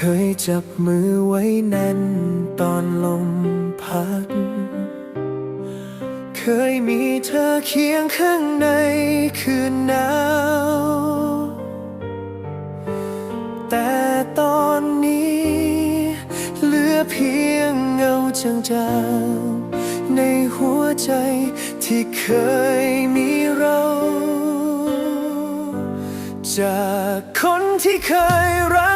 เคยจับมือไว้แน่นตอนลมพัด เคยมีเธอเคียงข้างในคืนหนาว แต่ตอนนี้เหลือเพียงเงาจางๆ ในหัวใจที่เคยมีเราจากคนที่เคยรัก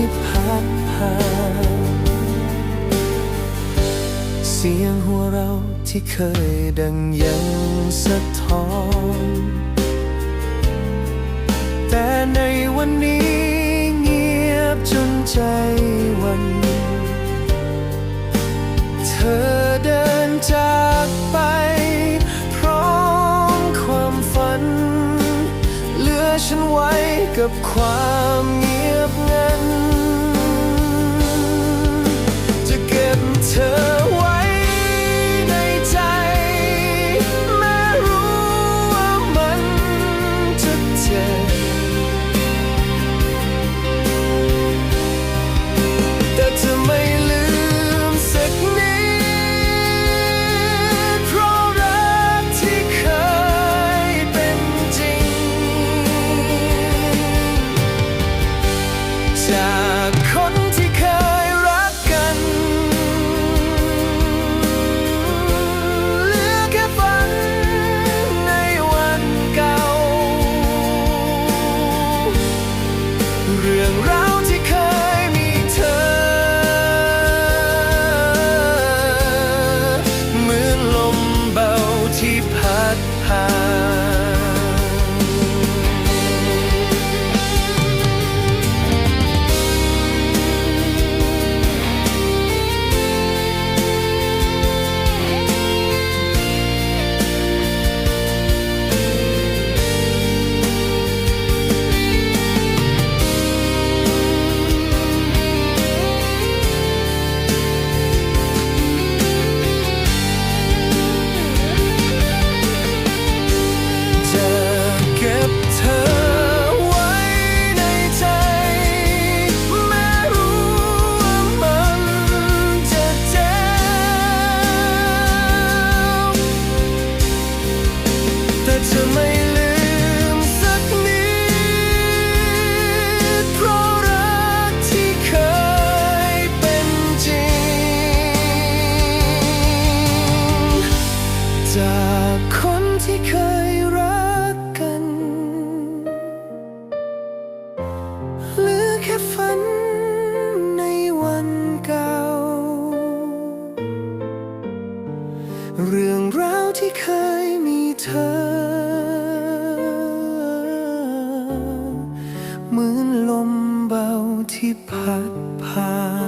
ที่พัดผ่านเสียงหัวเราที่เคยดังยังสะท้อน แต่ในวันนี้เงียบจนใจวัน เธอเดินจากไป พร้อมความฝัน เหลือฉันไว้กับความเงียบ เธอไว้ในใจ แม้รู้ว่ามันจะเจ็บแต่จะไม่ลืมสักนิดเพราะรักที่เคยเป็นจริงจาก เรื่องราวที่เคยมีเธอ เหมือนลมเบาที่พัดผ่าน จากคนที่เคยรักกัน หรือแค่ฝันในวันเก่า เรื่องราวที่เคยมีเธอ เหมือนลมเบาที่พัดผ่าน